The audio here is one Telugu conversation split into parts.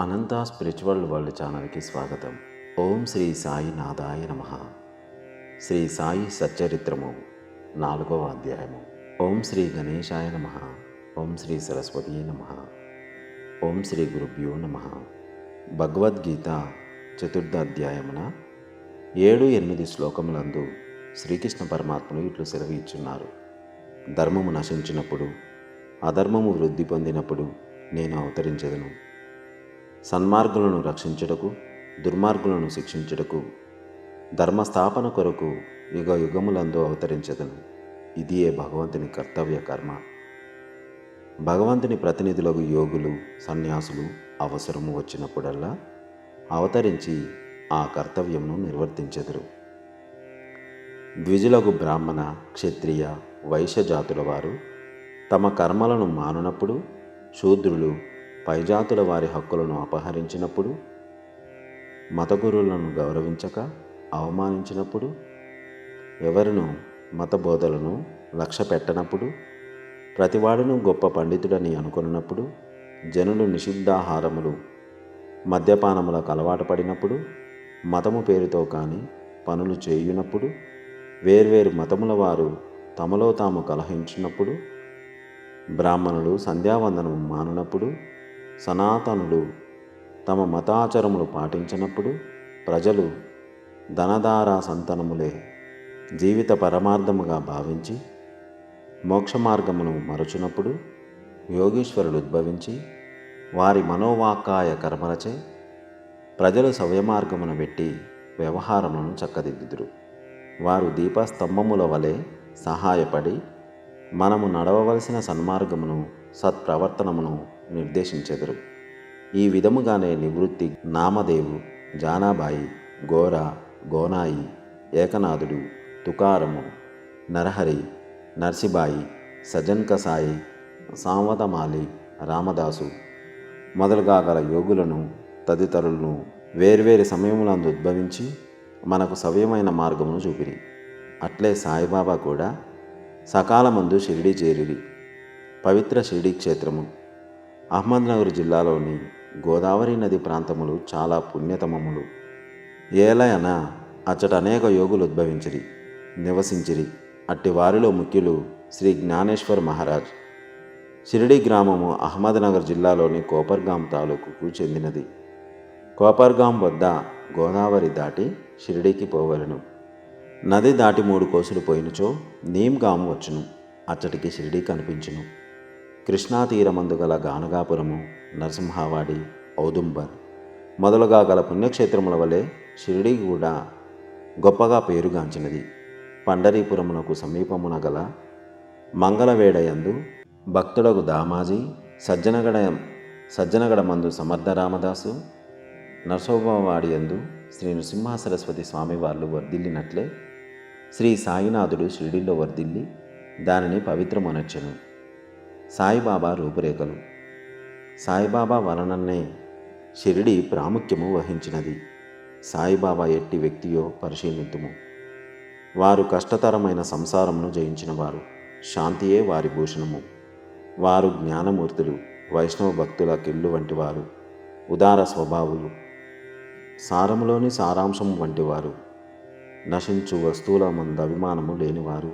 అనంత స్పిరిచువల్ వరల్డ్ ఛానల్కి స్వాగతం. ఓం శ్రీ సాయి నాదాయ నమ. శ్రీ సాయి సచ్చరిత్రము నాలుగవ అధ్యాయము. ఓం శ్రీ గణేశాయ నమ. ఓం శ్రీ సరస్వతి నమ. ఓం శ్రీ గురుభ్యో నమ. భగవద్గీత చతుర్థ అధ్యాయమున ఏడు ఎనిమిది శ్లోకములందు శ్రీకృష్ణ పరమాత్మను ఇట్లు సెలవు ఇచ్చున్నారు ధర్మము నశించినప్పుడు అధర్మము వృద్ధి పొందినప్పుడు నేను అవతరించదను. సన్మార్గులను రక్షించుటకు దుర్మార్గులను శిక్షించుటకు ధర్మస్థాపన కొరకు యుగ యుగములందు అవతరించదను. ఇదియే భగవంతుని కర్తవ్య కర్మ. భగవంతుని ప్రతినిధులకు యోగులు సన్యాసులు అవసరము వచ్చినప్పుడల్లా అవతరించి ఆ కర్తవ్యమును నిర్వర్తించెదరు. ద్విజులకు బ్రాహ్మణ క్షత్రియ వైశ్య జాతుల వారు తమ కర్మలను మానునప్పుడు శూద్రులు పైజాతుల వారి హక్కులను అపహరించినప్పుడు మతగురులను గౌరవించక అవమానించినప్పుడు ఎవరిను మత బోధలను లక్ష్య పెట్టనప్పుడు ప్రతివాడును గొప్ప పండితుడని అనుకున్నప్పుడు జనులు నిషిద్ధాహారములు మద్యపానములకు అలవాటు పడినప్పుడు మతము పేరుతో కానీ పనులు చేయునప్పుడు వేర్వేరు మతముల వారు తమలో తాము కలహించినప్పుడు బ్రాహ్మణులు సంధ్యావందనము మానునప్పుడు సనాతనులు తమ మతాచరములు పాటించినప్పుడు ప్రజలు ధనధార సంతనములే జీవిత పరమార్థముగా భావించి మోక్ష మార్గమును మరచునప్పుడు యోగీశ్వరుడు ఉద్భవించి వారి మనోవాకాయ కర్మలచే ప్రజలు సవ్యమార్గమును పెట్టి వ్యవహారములను చక్కదిద్దుదురు. వారు దీపస్తంభముల వలె సహాయపడి మనము నడవవలసిన సన్మార్గమును సత్ప్రవర్తనమును నిర్దేశించెదరు. ఈ విధముగానే నివృత్తి నామదేవు జానాబాయి గోర గోనాయి ఏకనాథుడు తుకారము నరహరి నర్సిబాయి సజన్ కసాయి సాంవతమాలి రామదాసు మొదలుగా గల యోగులను తదితరులను వేర్వేరు సమయములందు ఉద్భవించి మనకు సవ్యమైన మార్గమును చూపిరి. అట్లే సాయిబాబా కూడా సకాలమందు షిరిడి చేరిరి. పవిత్ర షిరిడి క్షేత్రము అహ్మద్నగర్ జిల్లాలోని గోదావరి నది ప్రాంతములు చాలా పుణ్యతమములు. ఏలయన అచ్చట అనేక యోగులు ఉద్భవించిరి నివసించిరి. అట్టి వారిలో ముఖ్యులు శ్రీ జ్ఞానేశ్వర్ మహారాజ్. షిరిడి గ్రామము అహ్మద్నగర్ జిల్లాలోని కోపర్గాం తాలూకుకు చెందినది. కోపర్గాం వద్ద గోదావరి దాటి షిరిడీకి పోవలను. నది దాటి మూడు కోసులు పోయినచో నీమ్గాము వచ్చును. అచ్చటికి షిరిడీ కనిపించును. కృష్ణా తీరమందు గల గానగాపురము నరసింహావాడి ఔదుంబర్ మొదలుగా గల పుణ్యక్షేత్రముల వలె షిరిడి కూడా గొప్పగా పేరుగాంచినది. పండరీపురమునకు సమీపమున గల మంగళవేడయందు భక్తుడకు దామాజీ సజ్జనగడ సజ్జనగడ మందు సమర్థ రామదాసు నరసోబవాడి యందు శ్రీ నృసింహ సరస్వతి స్వామివార్లు వర్ధిల్లినట్లే శ్రీ సాయినాథుడు షిరిడిలో వర్ధిల్లి దానిని పవిత్రమనొచ్చెను సాయిబాబా రూపురేఖలు. సాయిబాబా వలననే షిరిడి ప్రాముఖ్యము వహించినది. సాయిబాబా ఎట్టి వ్యక్తియో పరిశీలింతుము. వారు కష్టతరమైన సంసారమును జయించినవారు. శాంతియే వారి భూషణము. వారు జ్ఞానమూర్తులు వైష్ణవ భక్తుల కిళ్ళు వంటివారు. ఉదార స్వభావులు. సారములోని సారాంశము వంటివారు. నశించు వస్తువుల మంద అభిమానము లేనివారు.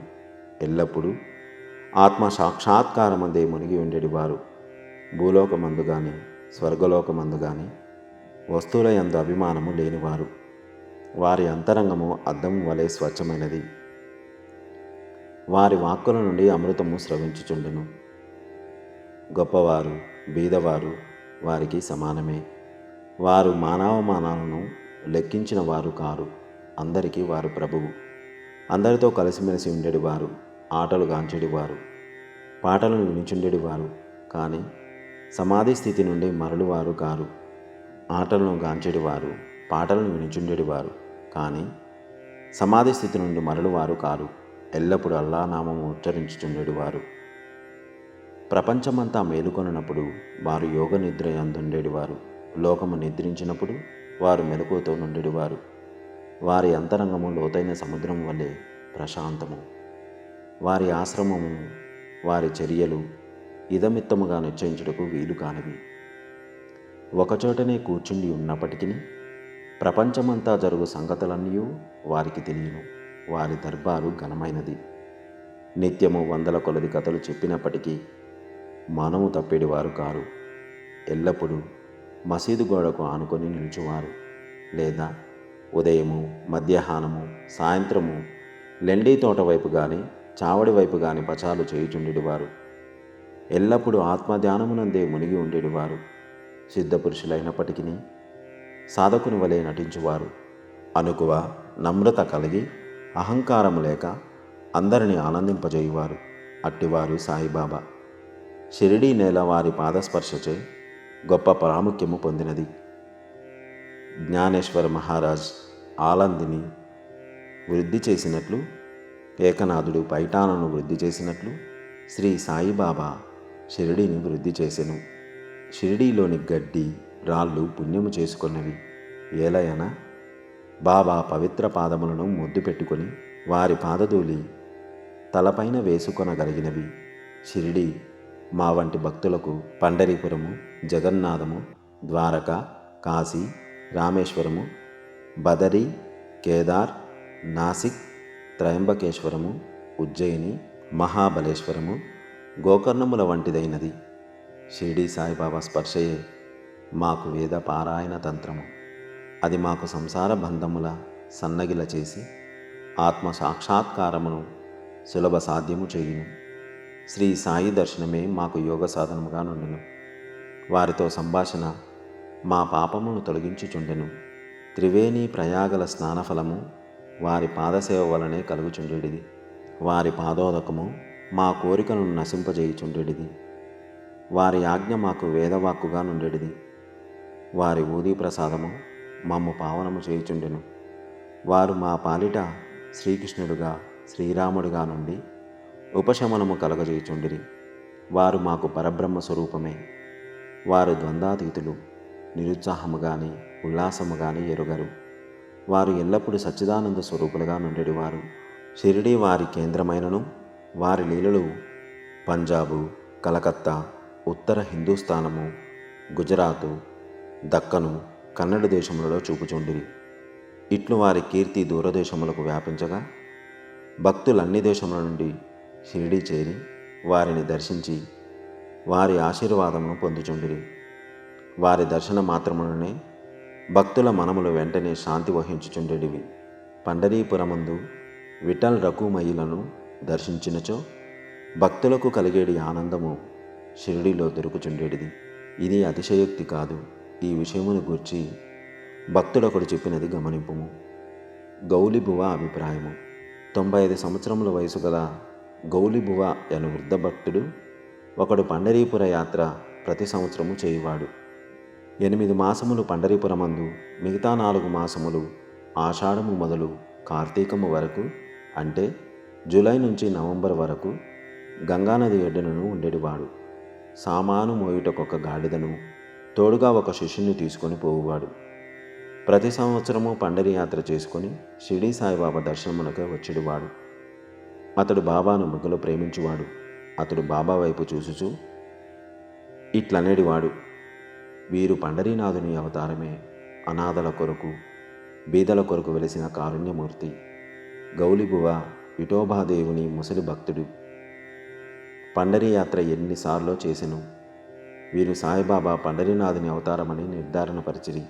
ఎల్లప్పుడూ ఆత్మ సాక్షాత్కారమందే మునిగి ఉండేటివారు భూలోకమందు కానీ స్వర్గలోకమందు కానీ వస్తువుల యందు అభిమానము లేనివారు వారి. అంతరంగము అద్దం వలె స్వచ్ఛమైనది. వారి వాక్కుల నుండి అమృతము స్రవించుచుండెను. గొప్పవారు బీదవారు వారికి సమానమే. వారు మానవమానాలను లెక్కించిన వారు కారు. అందరికీ వారు ప్రభువు. అందరితో కలిసిమెలిసి ఉండేటివారు ఆటలు గాంచెడివారు. పాటలను వినిచుండేవారు కానీ సమాధి స్థితి నుండి మరలువారు కారు. ఆటలను గాంచెడివారు పాటలను వినిచుండేవారు కానీ సమాధి స్థితి నుండి మరలువారు కారు. ఎల్లప్పుడూ అల్లానామం ఉచ్చరించుచుండేవారు ఉచ్చరించుచుండేటివారు ప్రపంచమంతా మేలుకొనప్పుడు వారు యోగ నిద్ర అందుండేవారు లోకము నిద్రించినప్పుడు వారు మెలకువతో నుండేవారు వారి అంతరంగము లోతైన సముద్రం వలె ప్రశాంతము. వారి ఆశ్రమము వారి చర్యలు ఇదమిత్తముగా నిశ్చయించుటకు వీలు కానివి. ఒకచోటనే కూర్చుండి ఉన్నప్పటికీ ప్రపంచమంతా జరుగు సంగతులన్నీ వారికి తెలియను. వారి దర్బారు ఘనమైనది. నిత్యము వందల కొలది కథలు చెప్పినప్పటికీ మనము తప్పేడివారు కారు. ఎల్లప్పుడూ మసీదు గోడకు ఆనుకొని నిల్చువారు. లేదా ఉదయము మధ్యాహ్నము సాయంత్రము లెండీ తోట వైపు కానీ చావడి వైపు గాని పచాలు చేయుచుండేవారు ఎల్లప్పుడూ ఆత్మధ్యానమునందే మునిగి ఉండేవారు సిద్ధపురుషులైనప్పటికీ సాధకుని వలె నటించువారు. అనుకువ నమ్రత కలిగి అహంకారము లేక అందరిని ఆనందింపజేయువారు. అట్టివారు సాయిబాబా. షిరిడీ నేల వారి పాదస్పర్శచే గొప్ప ప్రాముఖ్యము పొందినది. జ్ఞానేశ్వర మహారాజ్ ఆలందిని వృద్ధి చేసినట్లు ఏకనాథుడు పైఠానను వృద్ధి చేసినట్లు శ్రీ సాయిబాబా షిరిడీని వృద్ధి చేసెను. షిరిడీలోని గడ్డి రాళ్ళు పుణ్యము చేసుకున్నవి. ఏలయన బాబా పవిత్ర పాదములను ముద్దు పెట్టుకొని వారి పాదధూలి తలపైన వేసుకొనగలిగినవి. షిరిడి మా వంటి భక్తులకు పండరీపురము జగన్నాథము ద్వారక కాశీ రామేశ్వరము బదరి కేదార్ నాసిక్ త్రయంబకేశ్వరము ఉజ్జయిని మహాబలేశ్వరము గోకర్ణముల వంటిదైనది. షిరిడి సాయిబాబా స్పర్శయే మాకు వేద పారాయణ తంత్రము. అది మాకు సంసార బంధముల సన్నగిల చేసి ఆత్మ సాక్షాత్కారమును సులభ సాధ్యము చేయును. శ్రీ సాయి దర్శనమే మాకు యోగ సాధనముగా నుండును. వారితో సంభాషణ మా పాపమును తొలగించుచుండెను. త్రివేణి ప్రయాగల స్నానఫలము వారి పాదసేవ వలనే కలుగుచుండేటిది వారి పాదోదకము మా కోరికను నశింపజేయుచుండేటిది వారి ఆజ్ఞ మాకు వేదవాక్కుగా నుండేటిది వారి ఊదీ ప్రసాదము మమ్ము పావనము చేయుచుండెను. వారు మా పాలిట శ్రీకృష్ణుడుగా శ్రీరాముడుగా నుండి ఉపశమనము కలగజేయుచుండిరి. వారు మాకు పరబ్రహ్మ స్వరూపమే. వారు ద్వంద్వాతీతులు నిరుత్సాహము కానీ ఉల్లాసము కానీ ఎరుగరు. వారు ఎల్లప్పుడూ సచ్చిదానంద స్వరూపులుగా నుండేవారు షిరిడి వారి కేంద్రమైనను వారి లీలలు పంజాబు కలకత్తా ఉత్తర హిందూస్థానము గుజరాతు దక్కను కన్నడ దేశములలో చూపుచుండిరి. ఇట్లు వారి కీర్తి దూరదేశములకు వ్యాపించగా భక్తులు అన్ని దేశముల నుండి షిరిడి చేరి వారిని దర్శించి వారి ఆశీర్వాదమును పొందుచుండిరి. వారి దర్శన మాత్రముననే భక్తుల మనములు వెంటనే శాంతి వహించుచుండెడివి. పండరీపురమందు విఠల్ రఘుమయులను దర్శించినచో భక్తులకు కలిగేడి ఆనందము షిరిడిలో దొరుకుచుండేటిది ఇది అతిశయోక్తి కాదు. ఈ విషయమును గూర్చి భక్తుడొకడు చెప్పినది గమనింపుము. గౌలిబువ అభిప్రాయము. తొంభై ఐదు సంవత్సరముల వయసు గల గౌలిబువ అను వృద్ధ భక్తుడు ఒకడు పండరీపుర యాత్ర ప్రతి సంవత్సరము చేయువాడు. ఎనిమిది మాసములు పండరిపురమందు మిగతా నాలుగు మాసములు ఆషాఢము మొదలు కార్తీకము వరకు అంటే జూలై నుంచి నవంబర్ వరకు గంగానది ఎడ్డనను ఉండేటివాడు. సామాను మోయుటకొక గాడిదను తోడుగా ఒక శిష్యుని తీసుకొని పోవువాడు. ప్రతి సంవత్సరము పండరి యాత్ర చేసుకుని షిరిడీ సాయిబాబా దర్శనమునకే వచ్చేటివాడు అతడు బాబాను మిగులు ప్రేమించువాడు. అతడు బాబా వైపు చూసుచూ ఇట్లనేడివాడు వీరు పండరీనాథుని అవతారమే అనాథల కొరకు బీదల కొరకు వెలిసిన కారుణ్యమూర్తి. గౌలిబువ విఠోబాదేవుని ముసలి భక్తుడు. పండరీ యాత్ర ఎన్నిసార్లు చేసెను. వీరు సాయిబాబా పండరీనాథుని అవతారమని నిర్ధారణపరిచిరి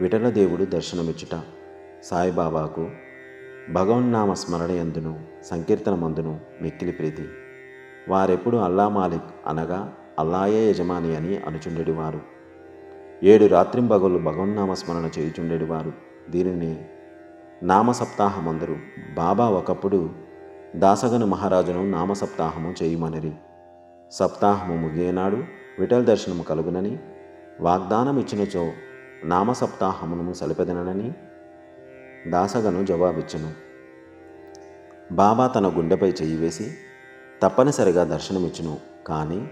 విఠలదేవుడు దర్శనమిచ్చుట సాయిబాబాకు భగవన్నామ స్మరణ ఎందును సంకీర్తన మందును మిక్కిలి ప్రీతి. వారెప్పుడు అల్లా మాలిక్ అనగా అల్లాయే యజమాని అని అనుచుండెడివారు. ఏడు రాత్రింబగలు భగవన్నామ స్మరణ చేయుచుండెడివారు. దీనిని నామసప్తాహమందరు. బాబా ఒకప్పుడు దాసగను మహారాజును నామసప్తాహము చేయుమనిరి. చేయమనిరి సప్తాహము ముగియనాడు విఠల దర్శనము కలుగునని వాగ్దానం ఇచ్చినచో నామ సప్తాహమును సలిపెదనని దాసగను జవాబిచ్చును. బాబా తన గుండెపై చెయ్యి వేసి తప్పనిసరిగా దర్శనమిచ్చును. కానీ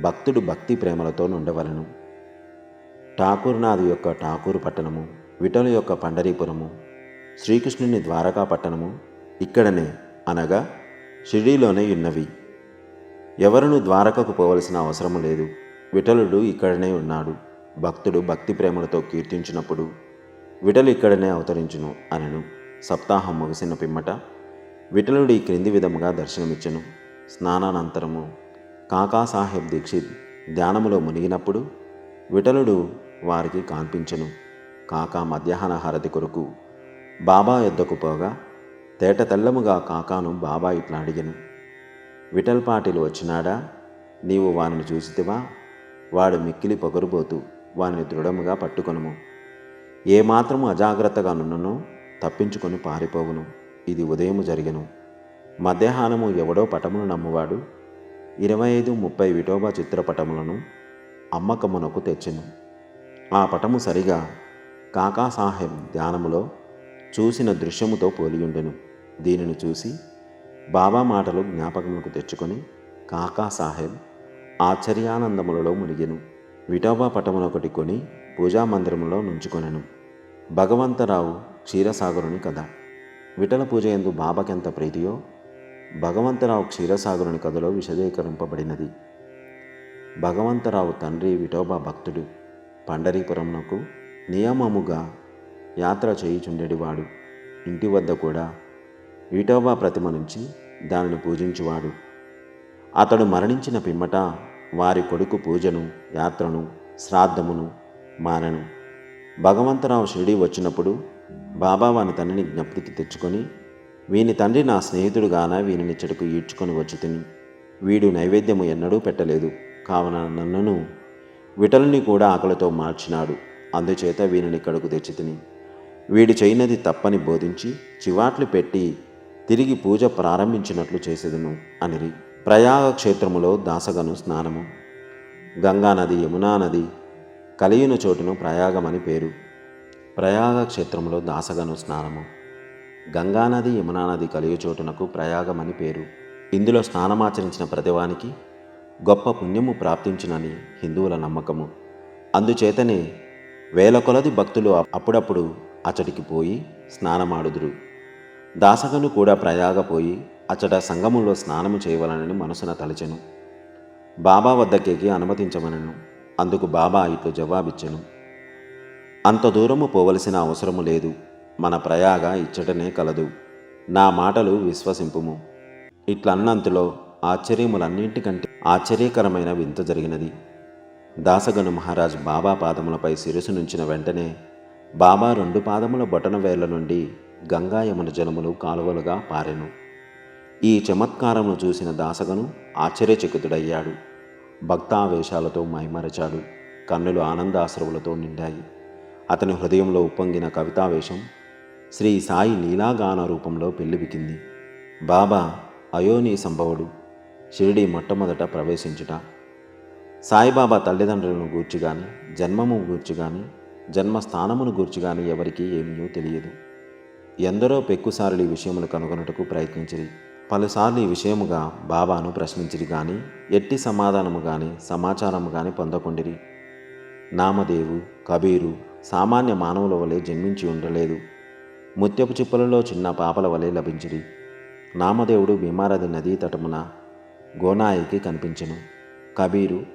భక్తుడు భక్తి ప్రేమలతో నుండవలను. ఠాకూర్నాథ్ యొక్క ఠాకూరు పట్టణము విఠలు యొక్క పండరీపురము శ్రీకృష్ణుని ద్వారకా పట్టణము ఇక్కడనే అనగా షిరిడీలోనే ఉన్నవి. ఎవరును ద్వారకకు పోవలసిన అవసరము లేదు. విఠలుడు ఇక్కడనే ఉన్నాడు. భక్తుడు భక్తి ప్రేమలతో కీర్తించినప్పుడు విఠలు ఇక్కడనే అవతరించును అనను. సప్తాహం ముగిసిన పిమ్మట విఠలుడు ఈ క్రింది విధముగా దర్శనమిచ్చెను. స్నానానంతరము కాకాసాహెబ్ దీక్షిత్ ధ్యానములో మునిగినప్పుడు విఠలుడు వారికి కాన్పించెను. కాకా మధ్యాహ్న హారతి కొరకు బాబా ఎద్దకు పోగా తేట తెల్లముగా కాకాను బాబా ఇట్లా అడిగెను. విఠల్ పాటిలు వచ్చినాడా? నీవు వానిని చూసితివా? వాడు మిక్కిలి పొగరుబోతూ వానిని దృఢముగా పట్టుకొనుము. ఏమాత్రము అజాగ్రత్తగా నున్ననో తప్పించుకొని పారిపోవును. ఇది ఉదయము జరిగను. మధ్యాహ్నము ఎవడో పటమును నమ్మువాడు ఇరవై ఐదు ముప్పై విఠోబా చిత్రపటములను అమ్మకమునకు తెచ్చెను. ఆ పటము సరిగా కాకాసాహెబ్ ధ్యానములో చూసిన దృశ్యముతో పోలియుండెను. దీనిని చూసి బాబా మాటలు జ్ఞాపకములకు తెచ్చుకొని కాకాసాహెబ్ ఆశ్చర్యానందములలో మునిగెను. విఠోబా పటమునొకటి కొని పూజా మందిరములో నుంచుకొనెను. భగవంతరావు క్షీరసాగరుని కథ. విఠల పూజ ఎందు బాబాకెంత ప్రీతియో భగవంతరావు క్షీరసాగరుని కథలో విశదీకరింపబడినది. భగవంతరావు తండ్రి విఠోబా భక్తుడు. పండరీపురంనకు నియమముగా యాత్ర చేయుచుండెడివాడు. ఇంటి వద్ద కూడా విఠోబా ప్రతిమ నుంచి దానిని పూజించువాడు. అతడు మరణించిన పిమ్మట వారి కొడుకు పూజను యాత్రను శ్రాద్ధమును మానెను. భగవంతరావు షిరిడి వచ్చినప్పుడు బాబా వాని తండ్రిని జ్ఞప్తికి తెచ్చుకొని వీని తండ్రి నా స్నేహితుడుగాన? వీనిని చెడుకు ఈడ్చుకొని వచ్చి తిని వీడు నైవేద్యము ఎన్నడూ పెట్టలేదు. కావున నన్నును విటలుని కూడా ఆకలితో మార్చినాడు. అందుచేత వీనిని కడుకు తెచ్చి తిని వీడు చేయనది తప్పని బోధించి చివాట్లు పెట్టి తిరిగి పూజ ప్రారంభించినట్లు చేసేదను అనిరి. ప్రయాగ క్షేత్రములో దాసగను స్నానము. గంగా నది యమునా నది కలిగిన చోటును ప్రయాగమని పేరు. ప్రయాగ క్షేత్రంలో దాసగను స్నానము. గంగానది యమునా నది చోటునకు ప్రయాగమని పేరు. ఇందులో స్నానమాచరించిన ప్రతివానికి గొప్ప పుణ్యము ప్రాప్తించునని హిందువుల నమ్మకము. అందుచేతనే వేల కొలది భక్తులు అప్పుడప్పుడు అచటికి పోయి స్నానమాడుదురు. దాసగను కూడా ప్రయాగపోయి అచట సంగములో స్నానము చేయవలనని మనసున తలచెను. బాబా వద్దకేకి అనుమతించమనను. అందుకు బాబా ఇట్లు జవాబిచ్చెను. అంత దూరము పోవలసిన అవసరము లేదు. మన ప్రయాగ ఇచ్చటనే కలదు. నా మాటలు విశ్వసింపుము. ఇట్లన్నంతలో ఆశ్చర్యములన్నింటికంటే ఆశ్చర్యకరమైన వింత జరిగినది. దాసగను మహారాజ్ బాబా పాదములపై శిరసు నుంచిన వెంటనే బాబా రెండు పాదముల బొటన వేళ్ళ నుండి గంగా యమున జలములు కాలువలుగా పారెను. ఈ చమత్కారమును చూసిన దాసగను ఆశ్చర్యచకితుడయ్యాడు. భక్తావేశాలతో మైమరచాడు. కన్నులు ఆనందాశ్రవులతో నిండాయి. అతని హృదయంలో ఉప్పొంగిన కవితావేశం శ్రీ సాయి లీలాగాన రూపంలో పెళ్ళిబికింది. బాబా అయోని సంభవుడు షిరిడి మొట్టమొదట ప్రవేశించుట. సాయిబాబా తల్లిదండ్రులను గూర్చి కానీ జన్మము గూర్చి కానీ జన్మస్థానమును గూర్చి కానీ ఎవరికీ ఏమీ తెలియదు. ఎందరో పెక్కుసారులు ఈ విషయమును కనుగొనుటకు ప్రయత్నించిరి. పలుసార్లు ఈ విషయముగా బాబాను ప్రశ్నించిరి కానీ ఎట్టి సమాధానము కానీ సమాచారము కానీ పొందకుండిరి. నామదేవు కబీరు సామాన్య మానవుల వలె జన్మించి ఉండలేదు. ముత్యపు చిప్పలలో చిన్న పాపల వలె లభించిరి నామదేవుడు భీమారథి నదీ తటమున గోనాయికి కనిపించెను. కబీరు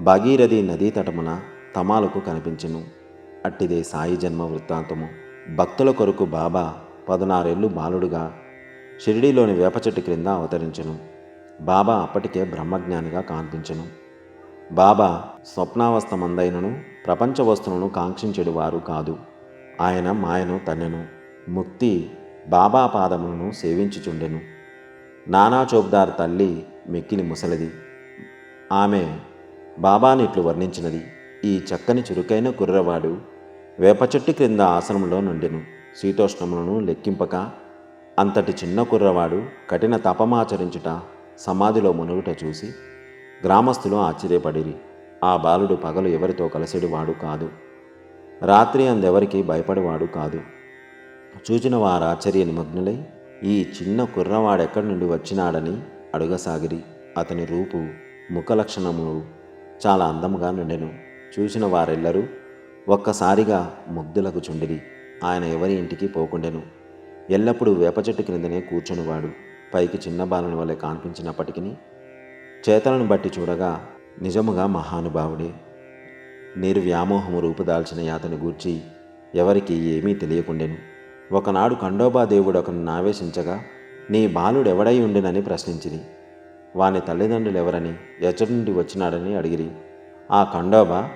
భగీరథి నదీ తటమున తమాలకు కనిపించెను. అట్టిదే సాయి జన్మ వృత్తాంతము. భక్తుల కొరకు బాబా పదనారేళ్ళు బాలుడుగా షిరిడీలోని వేప చెట్టు క్రింద అవతరించెను. బాబా అప్పటికే బ్రహ్మజ్ఞానిగా కాన్పించెను. బాబా స్వప్నావస్థమందైనను ప్రపంచ వస్తువులను కాంక్షించెడు వారు కాదు. ఆయన మాయను తన్నెను. ముక్తి బాబా పాదములను సేవించుచుండెను. నానా చోబ్దార్ తల్లి మెక్కిలి ముసలిది. ఆమె బాబాని ఇట్లు వర్ణించినది. ఈ చక్కని చురుకైన కుర్రవాడు వేప చెట్టు క్రింద ఆసనంలో నుండెను. శీతోష్ణములను లెక్కింపక అంతటి చిన్న కుర్రవాడు కఠిన తపమాచరించుట సమాధిలో మునుగుట చూసి గ్రామస్తులు ఆశ్చర్యపడిరి. ఆ బాలుడు పగలు ఎవరితో కలిసేడువాడు కాదు. రాత్రి అందెవరికి భయపడేవాడు కాదు. చూచిన వారు ఆశ్చర్య నిమగ్నులై ఈ చిన్న కుర్రవాడెక్కడి నుండి వచ్చినాడని అడుగసాగిరి. అతని రూపు ముఖలక్షణములు చాలా అందముగా నుండెను. చూసిన వారెల్లరూ ఒక్కసారిగా ముగ్ధులకు చుండిరి. ఆయన ఎవరి ఇంటికి పోకుండెను. ఎల్లప్పుడూ వేప చెట్టు క్రిందనే కూర్చొనివాడు. పైకి చిన్న బాలుని వలె కాన్పించినప్పటికీ చేతలను బట్టి చూడగా నిజముగా మహానుభావుడే. నిర్వ్యామోహము రూపుదాల్చిన యాతను గూర్చి ఎవరికి ఏమీ తెలియకుండెను. ఒకనాడు ఖండోబాదేవుడు ఒకరిని ఆవేశించగా నీ బాలుడెవడై ఉండినని ప్రశ్నించిరి. వాని తల్లిదండ్రులు ఎవరని ఎచ్చటి నుండి వచ్చినాడని అడిగిరి. ఆ ఖండోబా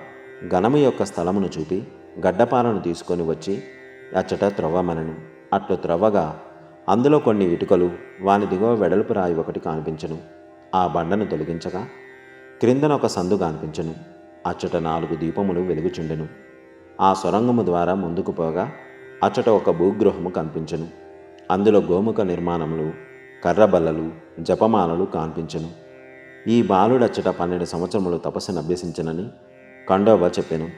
ఘనము యొక్క స్థలమును చూపి గడ్డపాలను తీసుకొని వచ్చి అచ్చట త్రవ్వమనను. అట్లు త్రవ్వగా అందులో కొన్ని ఇటుకలు వాని దిగువ వెడల్పు రాయి ఒకటి కనిపించను. ఆ బండను తొలగించగా క్రిందన ఒక సందు కనిపించను. అచ్చట నాలుగు దీపములు వెలుగుచుండెను. ఆ సొరంగము ద్వారా ముందుకు పోగా అచ్చట ఒక భూగృహము కనిపించను. అందులో గోముఖ నిర్మాణములు కర్రబల్లలు జపమాలలు కనిపించను. ఈ బాలుడచ్చట పన్నెండు సంవత్సరములు తపస్సును అభ్యసించనని కండోబా చెప్పాను.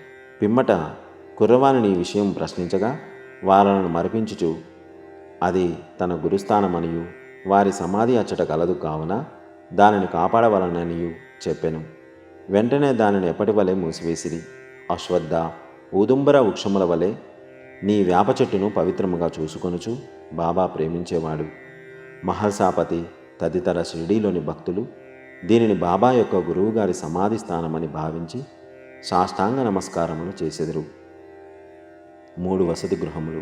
పిమ్మట కుర్రవాణిని ఈ విషయం ప్రశ్నించగా వారలను మరిపించుచు అది తన గురుస్థానమనియు వారి సమాధి అచ్చట కలదు కావున దానిని కాపాడవలననియు చెప్పాను. వెంటనే దానిని ఎప్పటి వలె మూసివేసిరి? అశ్వద్ధ ఊదుంబర వృక్షముల వలె నీ వేప చెట్టును పవిత్రముగా చూసుకొనుచు బాబా ప్రేమించేవాడు. మహర్షాపతి తదితర షిరిడీలోని భక్తులు దీనిని బాబా యొక్క గురువుగారి సమాధి స్థానమని భావించి సాష్టాంగ నమస్కారములు చేసెదరు. మూడు వసతి గృహములు.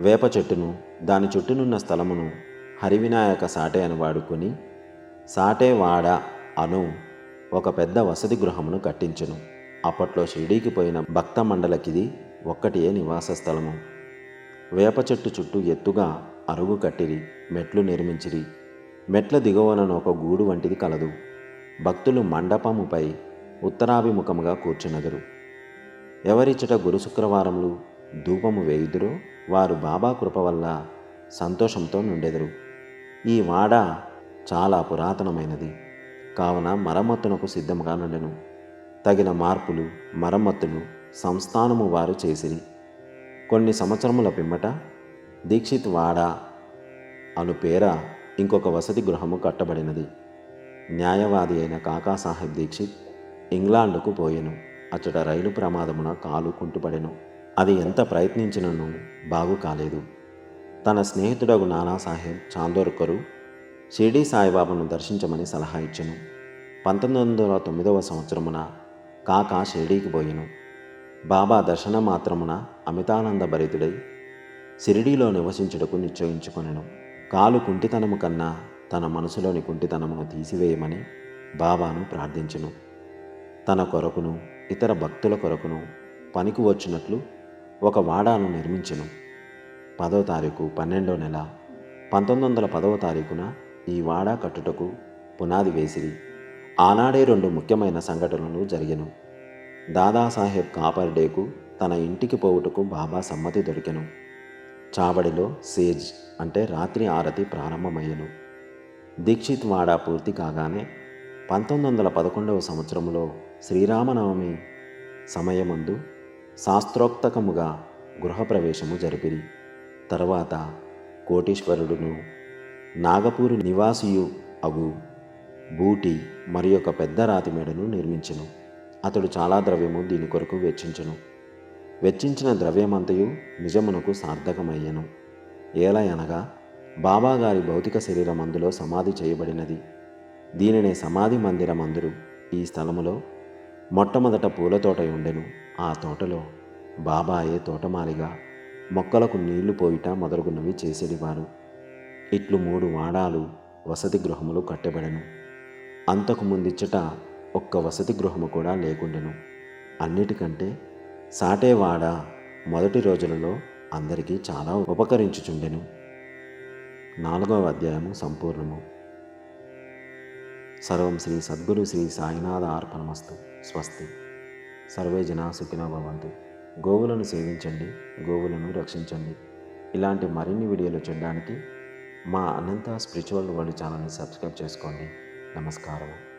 వేప చెట్టును దాని చుట్టూనున్న స్థలమును హరివినాయక సాటే అని వాడుకొని సాటేవాడ అను ఒక పెద్ద వసతి గృహమును కట్టించెను. అప్పట్లో షిరిడీకి పోయిన భక్త మండలకిది ఒక్కటియే నివాస స్థలము వేప చెట్టు చుట్టూ ఎత్తుగా అరుగు కట్టిరి మెట్లు నిర్మించిరి. మెట్ల దిగువనను ఒక గూడు వంటిది కలదు. భక్తులు మండపముపై ఉత్తరాభిముఖముగా కూర్చునగరు ఎవరిచ్చట గురు శుక్రవారములు ధూపము వేయుదురో వారు బాబా కృప వల్ల సంతోషంతో నుండెదరు. ఈ వాడ చాలా పురాతనమైనది. కావున మరమ్మత్తునకు సిద్ధముగా నుండెను. తగిన మార్పులు మరమ్మత్తులు సంస్థానము వారు చేసిరి. కొన్ని సంవత్సరముల పిమ్మట దీక్షిత్ వాడ అను పేర ఇంకొక వసతి గృహము కట్టబడినది. న్యాయవాది అయిన కాకాసాహెబ్ దీక్షిత్ ఇంగ్లాండుకు పోయెను. అచ్చట రైలు ప్రమాదమున కాలు కుంటుపడెను. అది ఎంత ప్రయత్నించినను బాగు కాలేదు. తన స్నేహితుడగు నానాసాహెబ్ చాందోర్కరు షిర్డీ సాయిబాబాను దర్శించమని సలహా ఇచ్చెను. పంతొమ్మిది వందల తొమ్మిదవ సంవత్సరమున కాకా షిర్డీకి పోయెను. బాబా దర్శన మాత్రమున అమితానంద భరితుడై షిరిడీలో నివసించుటకు నిశ్చయించుకొనెను. కాలు కుంటితనము కన్నా తన మనసులోని కుంటితనమును తీసివేయమని బాబాను ప్రార్థించెను. తన కొరకును ఇతర భక్తుల కొరకును పనికి వచ్చినట్లు ఒక వాడాను నిర్మించెను. పదో తారీఖు పన్నెండో నెల పంతొమ్మిది వందల పదవ తారీఖున ఈ వాడా కట్టుటకు పునాది వేసిరి. ఆనాడే రెండు ముఖ్యమైన సంఘటనలు జరిగెను. దాదాసాహెబ్ కాపర్ డేకు తన ఇంటికి పోవుటకు బాబా సమ్మతి దొరికెను. చావడిలో సేజ్ అంటే రాత్రి ఆరతి ప్రారంభమయ్యను. దీక్షిత్ వాడా పూర్తి కాగానే పంతొమ్మిది వందల పదకొండవ సంవత్సరంలో శ్రీరామనవమి సమయమందు శాస్త్రోక్తకముగా గృహప్రవేశము జరిపిరి. తర్వాత కోటీశ్వరుడును నాగపూరు నివాసియు అగు బూటి మరి యొక్క పెద్ద రాతి మేడను నిర్మించెను. అతడు చాలా ద్రవ్యము దీని కొరకు వెచ్చించెను. వెచ్చించిన ద్రవ్యమంతయు నిజమునకు సార్థకమయ్యను. ఏలయనగా బాబాగారి భౌతిక శరీరం అందులో సమాధి చేయబడినది. దీనినే సమాధి మందిరమందురు. ఈ స్థలములో మొట్టమొదట పూల తోట ఉండెను. ఆ తోటలో బాబాయే తోటమాలిగా మొక్కలకు నీళ్ళు పోయిట మొదలుగున్నవి చేసేడివారు ఇట్లు మూడు వాడాలు వసతి గృహములు కట్టబడెను. అంతకుముందిచ్చట ఒక్క వసతి గృహము కూడా లేకుండెను. అన్నిటికంటే సాటేవాడ మొదటి రోజులలో అందరికీ చాలా ఉపకరించుచుండెను. నాలుగవ అధ్యాయము సంపూర్ణము. సర్వం శ్రీ సద్గురు శ్రీ సాయినాథ అర్పణమస్తు. స్వస్తి. సర్వే జనా సుఖినో భవంతు. గోవులను సేవించండి గోవులను రక్షించండి. ఇలాంటి మరిన్ని వీడియోలు చూడడానికి మా అనంత స్పిరిచువల్ వరల్డ్ ఛానల్ని సబ్స్క్రైబ్ చేసుకోండి. నమస్కారం